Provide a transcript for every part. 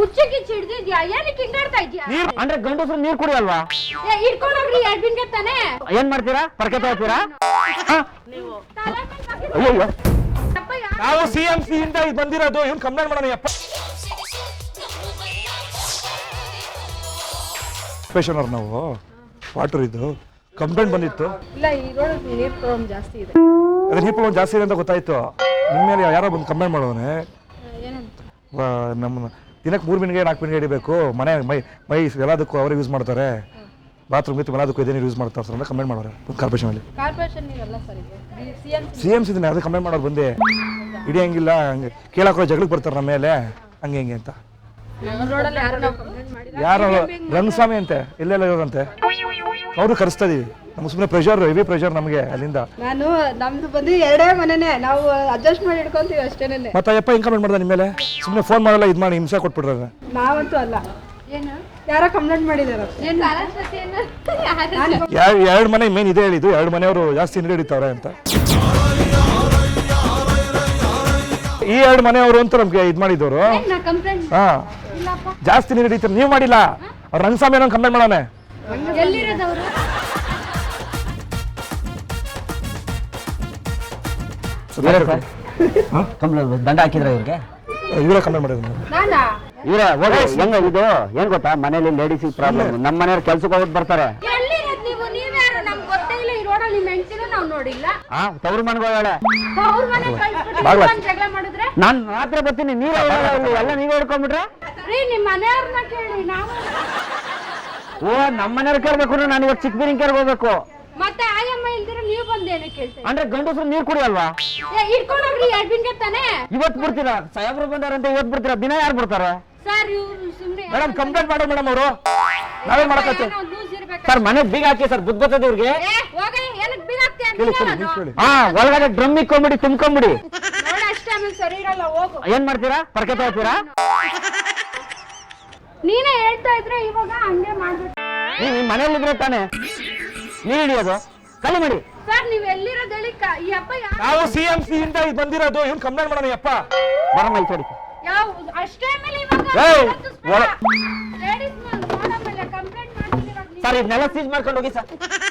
ಹುಚ್ಚಕ್ಕೆ ಚಿಡ್ದಿದ್ಯಾ ಏನಕ್ಕೆ ಹಿಂಗಾಡ್ತಾ ಇದ್ಯಾ? ನೀರ್ ಅಂದ್ರೆ ಗಂಡಸರು ನೀರ್ ಕುಡಿಯಲ್ವಾ? ಏ ಇಟ್ಕೊಂಡೋಗ್ರಿ ಎರಡ್ ಬಿನ್ಗೆ ತಾನೆ. ಏನ್ ಮಾಡ್ತೀರಾ? ಪರ್ಕೆ ತಗೋತೀರಾ? ತಲೆ ಮೇಲ್ ಹಾಕಿದ್ರೆ ಅಯ್ಯೋ ಅಪ್ಪ ಯಾರ್- ನಾವು ಸಿ ಎಂ ಸಿ ಇಂದ ಇದ್ ಬಂದಿರೋದು ಇವ್ನು ಕಂಪ್ಲೇಂಟ್ ಮಾಡೋಣ ಯಪ್ಪ. ಪೇಷನ್ ಅವ್ರು ನಾವು. ವಾಟರ್ ಇದು. ಕಂಪ್ಲೇಂಟ್ ಬಂದಿತ್ತು. ಇಲ್ಲ ಈ ರೋಡ್ ನೀರ್ ಪ್ರಾಬ್ಲಮ್ ಜಾಸ್ತಿ ಇದೆ. ಅದ್ರ ನೀರು ಜಾಸ್ತಿ ಇದೆ ಅಂತ ಗೊತ್ತಾಯ್ತು. ನಿಮ್ಮ ಮೇಲೆ ಯಾರೋ ಬಂದು ಕಂಪ್ಲೇಂಟ್ ಮಾಡೋನೆ ಏನಂತ? ನಮ್ಮ ದಿನಕ್ಕೆ ಮೂರು ಮಿನಿಗೆ ನಾಲ್ಕು ಮಿನಿಗೆ ಹಿಡಿಬೇಕು. ಮನೆ ಮೈ ಮೈ ಎಲ್ಲದಕ್ಕೂ ಅವರೇ ಯೂಸ್ ಮಾಡ್ತಾರೆ. ಬಾತ್ರೂಮ್ ಇತ್ತು ಎಲ್ಲದಕ್ಕೂ ಇದೇ ಯೂಸ್ ಮಾಡ್ತಾರೆ ಸರ್ ಅಂತ ಕಮೆಂಟ್ ಮಾಡೋರು ಕಾರ್ಪೊರೇಷನಲ್ಲಿ ಸಿ ಎಂ ಸಿ ಎಂ ಅದಕ್ಕೆ ಕಮೆಂಟ್ ಮಾಡೋರು ಬಂದೆ. ಹಂಗಿಲ್ಲ ಹಂಗೆ ಕೇಳಕ್ಕೋ ಜಗಳಕ್ಕೆ ಬರ್ತಾರೆ ನಮ್ಮ ಮೇಲೆ. ಹಂಗೆ ಹಿಂಗೆ ಅಂತ. ಯಾರು ರಂಗಸ್ವಾಮಿ ಅಂತೆ. ಎಲ್ಲೆಲ್ಲ ಇರೋರಂತೆ ಅವರು ಕರೆಸ್ತಾ ಇದೀವಿ ನಮ್ಮ ಸುಮ್ಮನೆ ಪ್ರೆಷರ್ ಹೆವಿ ಪ್ರೆಷರ್ ನಮಗೆ ಅಲ್ಲಿಂದ. ನಾನು ನಮ್ದು ಬಂದು ಎರಡೇ ಮನೆನೇ. ನಾವು ಅಡ್ಜಸ್ಟ್ ಮಾಡಿ ಇಟ್ಕೊಂತೀವಿ ಅಷ್ಟೇನೆ ಮತ್ತೆ ಅಯ್ಯಪ್ಪ ಹಿಂಗೆ ಕಮೆಂಟ್ ಮಾಡ್ದೆ ನಿಮ್ಮ ಮೇಲೆ? ಸುಮ್ಮನೆ ಫೋನ್ ಮಾಡಲ್ಲ ಇದು ಮಾಡಿ ಹಿಂಸೆ ಕೊಟ್ಬಿಟ್ರೆ ನಾವಂತೂ ಅಲ್ಲ. ಏನು? ಯಾರೋ ಕಂಪ್ಲೇಂಟ್ ಮಾಡಿದಾರ? ಯಾರು? ಎರಡು ಮನೆ ಮೇನ್ ಇದೆ ಹೇಳಿದ್ದು ಎರಡು ಮನೆಯವರು ಜಾಸ್ತಿ ನೀರು ಹಿಡಿತಾವ್ರೆ ಅಂತ. ಈ ಎರಡು ಮನೆಯವರು ಅಂತ ನಮ್ಗೆ ಇದು ಮಾಡಿದವರು ಹಾ. ಇಲ್ಲಪ್ಪ. ಜಾಸ್ತಿ ನೀರು ಹಿಡಿತಾರೆ ನೀವು ಮಾಡಿಲ್ಲ. ಅವ್ರ ರಂಗಸ್ವಾಮಿ ಏನೋ ಕಂಪ್ಲೇಂಟ್ ಮಾಡೋಣ ಎಲ್ಲಿರೋದವ್ರು ದಂಡ ಹಾಕಿದ್ರ ಇವ್ರಿಗೆ? ಇವರೇ ಕಂಪ್ಲೇಂಟ್ ಮಾಡಿದ್ರು ನಾನಾ? ಇವ್ರ ಹೋಗಿ ಹೆಂಗ ಇದು? ಏನ್ ಗೊತ್ತಾ? ಮನೇಲಿ ಲೇಡೀಸ್ ಪ್ರಾಬ್ಲಮ್ ನಮ್ಮ ಮನೆಯವ್ರು ಕೆಲ್ಸಕ್ಕೆ ಹೋಗಿ ಬರ್ತಾರೆ. ಎಲ್ಲಿರೋದ್ ನೀವು? ನೀವ್ಯಾರು? ನಮ್ಗೆ ಗೊತ್ತೇ ಇಲ್ಲ. ಈ ರೋಡಲ್ಲಿ ನಿಮ್ಮ ಹೆಂಡ್ತಿನೂ ನಾವು ನೋಡಿಲ್ಲ. ಆ ತವ್ರ ಮನೆಗೆ ನಾನ್ ರಾತ್ರಿ ಬರ್ತೀನಿ ನೀವೇ ಎಲ್ಲ ನೀವೇ ಹಿಡ್ಕೊಂಡ್ಬಿಟ್ರೆ ಓ ನಮ್ಮ ಮನೆಯವ್ರು ಕೇಳ್ಬೇಕು ನಾನು ಇವತ್ತು ಚಿಕ್ಕ ಬೀರಿಂಕೇರ್ಗೆ ಹೋಗ್ಬೇಕು. ಮತ್ತೆ ಆಯಮ್ಮ ಇಲ್ದಿರ ನೀವು ಬಂದೇನು ಕೇಳ್ತೇವೆ ಅಂದ್ರೆ ಗಂಡಸರು ನೀರ್ ಕುಡಿಯಲ್ವಾ? ಏ ಇಟ್ಕೊಂಡೋಗ್ರಿ ಎರಡ್ ಬಿನ್ಗೆ ತಾನೆ? ಇವತ್ ಬಿಡ್ತೀರಾ? ಸಾಹೇಬ್ರು ಬಂದಾರಂತ ಇವತ್ ಬಿಡ್ತೀರಾ? ದಿನ ಯಾರು ಬಿಡ್ತಾರ? ಸರ್ ಸುಮ್ನೆ ಮೇಡಮ್ ಕಂಪ್ಲೇಂಟ್ ಮಾಡೋ ಮೇಡಮ್ ಅವರು. ನಾವೇ ಮಾಡಕತ್ತೀವಿ ಸರ್ ಮನೆ ಬೀಗ ಹಾಕಿ ಸರ್ ಬುದ್ಧ ಬರ್ತದೆ ಇವ್ರಿಗೆ? ನೀವು ಹಾ ಒಳಗಡೆ ಡ್ರಮ್ ಇಕ್ಕೊಂಬಿಡಿ ತುಂಬ್ಕೊಂಬಿಡಿ. ಏನ್ ಮಾಡ್ತೀರಾ? ಪರ್ಕೆ ತಗೋತೀರಾ ನೀನೇ ಹೇಳ್ತಾ ಇದ್ರೆ ಇವಾಗ ಹಂಗೆ ಮಾಡ್ಬೇಕು ನೀನ್ ನಿಮ್ಮ ಮನೇಲಿ ಇದ್ರೆ ತಾನೇ? ನೀರ್ ಹಿಡಿಯೋದು? ಖಾಲಿ ಮಾಡಿ. ಸರ್ ನೀವ್ ಎಲ್ಲಿರೋದ್ ಹೇಳಿ ಕ- ಈ ಅಪ್ಪ ಯಾವ ನಾವು ಸಿ ಎಂ ಸಿ ಇಂದ ಇದ್ ಬಂದಿರೋದು. ಇವ್ನು ಕಂಪ್ಲೇಂಟ್ ಮಾಡೋಣ ಯಪ್ಪ. ಬರಮ್ಮ ಇಲ್ಲಿ ಯಾವ ಅಷ್ಟೇ ಆಮೇಲೆ ಇವಾಗ ಏಯ್, ಸರ್ ಇದನ್ನೆಲ್ಲ ಸೀಜ್ ಮಾಡ್ಕೊಂಡು ಹೋಗಿ ಸರ್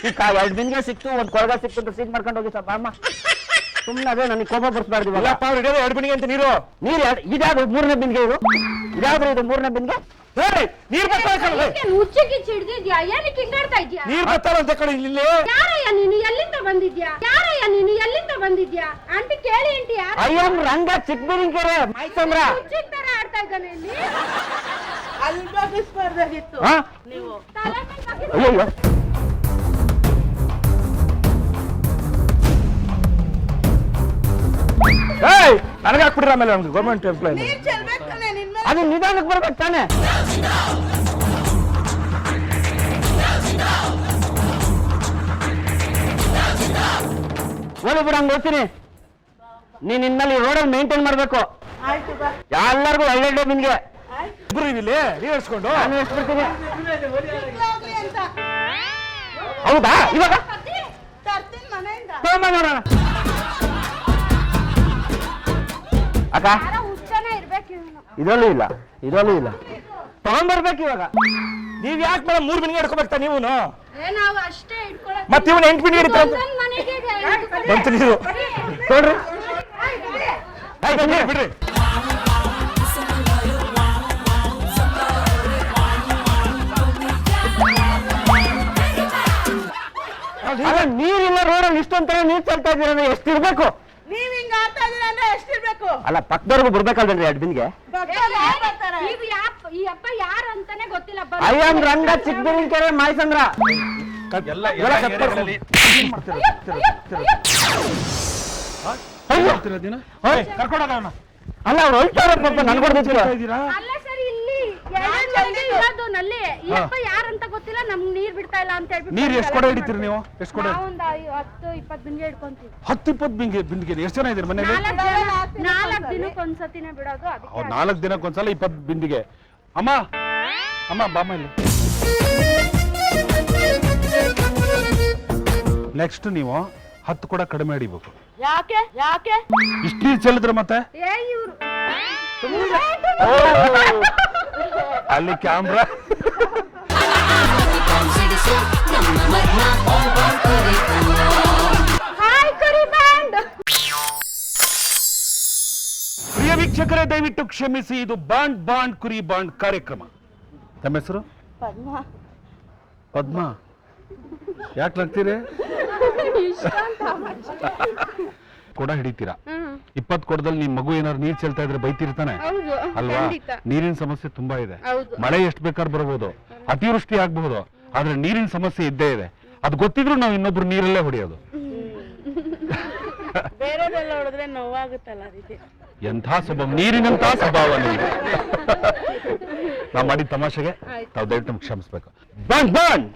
ಈ ಕಾ ಎರಡು ಬಿನ್ಗೆ ಸಿಕ್ತು ಒಂದ್ ಕೊಳಗ ಸಿಕ್ತು ಅಂತ ಸೀಜ್ ಮಾಡ್ಕೊಂಡು ಹೋಗಿ ಸರ್ ಬಾಮ್ಮ ಸುಮ್ಮನೆ ಅದೇ ನನಗೆ ಕೋಪ ಬರ್ಸ್ಬಾರ್ದು ಇವಾಗ. ಇಲ್ಲಪ್ಪ ಅವ್ರು ಹಿಡಿಯೋದು ಎರಡು ಬಿಣಿಗೆ ಅಂತ ನೀರು. ನೀರು ಇದ್ಯಾವ್ದು ಮೂರನೇ ಬಿನ್ಗೆ ಇದು? ಇದ್ಯಾವ್ದು ಇದು ಮೂರನೇ ಬಿನ್ಗೆ ಹೇಳಿ ನೀರ್ ಬರ್ತಾರೆ ಏನ್ ಹಿಡ್ದಿದ್ಯಾ ಎಲ್ಲಿ ಏನಕ್ಕೆ ಹಿಂಗಾಡ್ತಾ ಇದ್ಯಾ? ನೀರ್ ಕಡೆ ಇಲ್ಲಿ ಯಾರಯ್ಯ ನೀನು? ಎಲ್ಲಿಂದ ಬಂದಿದ್ಯಾ? ಯಾರಯ್ಯ ನೀನು? ಎಲ್ಲಿಂದ ಬಂದಿದ್ಯಾ? ಆಂಟಿ ಕೇಳಿ ಆಂಟಿ ಯಾರು ಐ ಎಂ ರಂಗ ಚಿಕ್ಕ ಬೀರಿಂಕೆರೆ ಮೈಸಂದ್ರ ತರ ಆಡ್ತಾ ಇದ್ದಾನೆ ಇಲ್ಲಿ. ತಲೆ ಮೇಲೆ ಹಾಕಿದ್ರೆ ಅಯ್ಯೋ ಏಯ್ ನನಗೆ ಆಮೇಲೆ ನಮ್ಗೆ ಗೌರ್ಮೆಂಟ್ ಎಂಪ್ಲಾಯ್ ಅದು ನಿಧಾನಕ್ಕೆ ಬರ್ಬೇಕು ತಾನೆ. ಹೋಗಿ ಬಿಡ ಹಂಗೆ ಹೋಗ್ತೀನಿ. ನೀನ್ ಇನ್ಮೇಲೆ ಈ ರೋಡಲ್ಲಿ ಮೇಂಟೈನ್ ಮಾಡ್ಬೇಕು. ಎಲ್ಲರಿಗೂ ಒಳ್ಳೆ ನಿನ್ಗೆ. ಇಬ್ರು ಇಲ್ಲಿ ನೀವ್ ಹೇಳ್ಸ್ಕೊಂಡು ನಾನು ಎಷ್ಟು ಬಿಡ್ತೀನಿ ಹೌದಾ? ಇವಾಗ? ತಗೊಂಬಾ ನೋಡೋಣ. ಅಕ್ಕ ಯಾರೋ ಹುಚ್ಚನೇ ಇರ್ಬೇಕು ಇವನು ಇದರಲ್ಲೂ ಇಲ್ಲ ಇದರಲ್ಲೂ ಇಲ್ಲ. ತಗೊಂಡ್ಬರ್ಬೇಕು ಇವಾಗ. ನೀವ್ ಯಾಕೆ ಮೇಡಮ್ ಮೂರ್ ಬಿನ್ಗೆ ಹಿಡ್ಕೋಬೇಕಾ ನೀವು ಮತ್ತೆ ಇವನ್ ಎಂಟು ಬಿನ್ಗೆ ಹಿಡಿತಾರೆ ಬಂತು ನೀರು ನೋಡ್ರಿ. ಆಯ್ತು ಬಿಡ್ರಿ. ನೀರಿಲ್ಲ ರೋಡಲ್ಲಿ ಇಷ್ಟೊಂಥರ ನೀರ್ ತರ್ತಾ ಇದ್ದೀರ ಎಷ್ಟು ಇರ್ಬೇಕು ನೀವ್ ಹಿಂಗ ಆಡ್ತಾ ಇದೀರ ಅಂದ್ರೆ ಎಷ್ಟಿರ್ಬೇಕು? ಅಲ್ಲ ಪಕ್ಕದವ್ರಿಗೂ ಬಿಡ್ಬೇಕಲ್ರಿ ಎರಡು ಬಿನ್ಗೆ ಈಗ ಯಾಪ್ ಈ ಅಪ್ಪ ಯಾರು ಅಂತಾನೆ ಗೊತ್ತಿಲ್ಲ. I am Ranga Chikkabilikere Mayasandra? ಎಲ್ಲ ಎಲ್ಲ ಕತ್ಕೊಳ್ಸಿ. ಏಯ್, ಕರ್ಕೊಂಡು ಹೋಗೋಣ. ಅಲ್ಲ ಅವ್ರು ಹೊಲ್ಟಾರ ಪಾಪ? ಅಲ್ಲ ಸರ್ ಇಲ್ಲಿ ಎರಡ್ ಮಂದಿ ಇರೋದು ನಲ್ಲಿ. ಈ ಅಪ್ಪ ಯಾರಂತ ಗೊತ್ತಿಲ್ಲ ನಮ್ಗ್ ನೀರ್ ಬಿಡ್ತಾ ಇಲ್ಲ ಅಂತ ಹೇಳ್ಬಿಟ್ಟು ನೀರ್ ಎಷ್ಟು ಕೊಡ ಹಿಡಿತೀರಿ ನೀವು? ಎಷ್ಟು ಕೊಡ? ನಾವೊಂದ್ ಐ- ಹತ್ತು ಇಪ್ಪತ್ತು ಬಿಂದಿಗೆ ಇಟ್ಕೊಂತೀವಿ ಹತ್ತು ಇಪ್ಪತ್ತು ಬಿಂಗೆ ಬಿಂದಿಗೆ ಎಷ್ಟು ಜನ ಇದ್ದೀರಿ ಮನೇಲಿ? ನಾಲ್ಕು ಜನ ನಾಲ್ಕು ದಿನಕ್ಕೆ ಒಂದ್ಸತಿನೇ ಬಿಡೋದು ಅದಕ್ಕೆ ಅವ್ರು ನಾಲ್ಕು ದಿನಕ್ಕೆ ಒಂದ್ಸಲ ಇಪ್ಪತ್ತು ಬಿಂದಿಗೆ. ಅಮ್ಮ! ಅಮ್ಮ ಬಾಮ್ಮ ಇಲ್ಲಿ. ನೆಕ್ಸ್ಟ್ ನೀವು ಹತ್ತು ಕೂಡ ಕಡಿಮೆ ಹಿಡಿಬೇಕು. ಯಾಕೆ? ಯಾಕೆ? ಇಷ್ಟು ನೀರು ಚೆಲ್ಲಿದ್ರೆ ಮತ್ತೆ? ಏ ಇವ್ರು. ಅಲ್ಲಿ ಕ್ಯಾಮ್ರಾ. ಪ್ರಿಯ ವೀಕ್ಷಕರೇ ದಯವಿಟ್ಟು ಕ್ಷಮಿಸಿ ಇದು ಬಾಂಡ್ ಬಾಂಡ್ ಕುರಿ ಬಾಂಡ್ ಕಾರ್ಯಕ್ರಮ. ತಮ್ಮ ಹೆಸರು? ಪದ್ಮ. ಯಾಕೆ ನಗ್ತೀರಿ? ಕೊಡ ಹಿಡಿತೀರಾ? ಇಪ್ಪತ್ ಕೊಡದಲ್ಲಿ ನಿಮ್ ಮಗು ಏನಾದ್ರು ನೀರ್ ಚೆಲ್ತಾ ಇದ್ರೆ ಬೈತಿರ್ತಾನೆ ಹೌದು ಅಲ್ವಾ? ಖಂಡಿತ. ನೀರಿನ ಸಮಸ್ಯೆ ತುಂಬಾ ಇದೆ. ಹೌದು. ಮಳೆ ಎಷ್ಟು ಬೇಕಾದ್ರೂ ಬರ್ಬೋದು. ಅತಿವೃಷ್ಟಿ ಆಗ್ಬಹುದು ಆದ್ರೆ ನೀರಿನ ಸಮಸ್ಯೆ ಇದ್ದೇ ಇದೆ. ಅದು ಗೊತ್ತಿದ್ರು ನಾವು ಇನ್ನೊಬ್ರು ನೀರಲ್ಲೇ ಹೊಡೆಯೋದು. ಬೇರೆದೆಲ್ಲ ಹೊಡೆದ್ರೆ ನೋವಾಗುತ್ತಲ್ಲ ಅದಕ್ಕೆ. ಎಂಥ ಸ್ವಭಾವ? ನೀರಿನಂತ ಸ್ವಭಾವ ನೀವು ನಾವು ಮಾಡಿದ ತಮಾಷೆಗೆ ತಾವು ದಯವಿಟ್ಟು ನಮ್ಗೆ ಕ್ಷಮಿಸ್ಬೇಕು. ಬಂದ್ ಬಾಂಡ್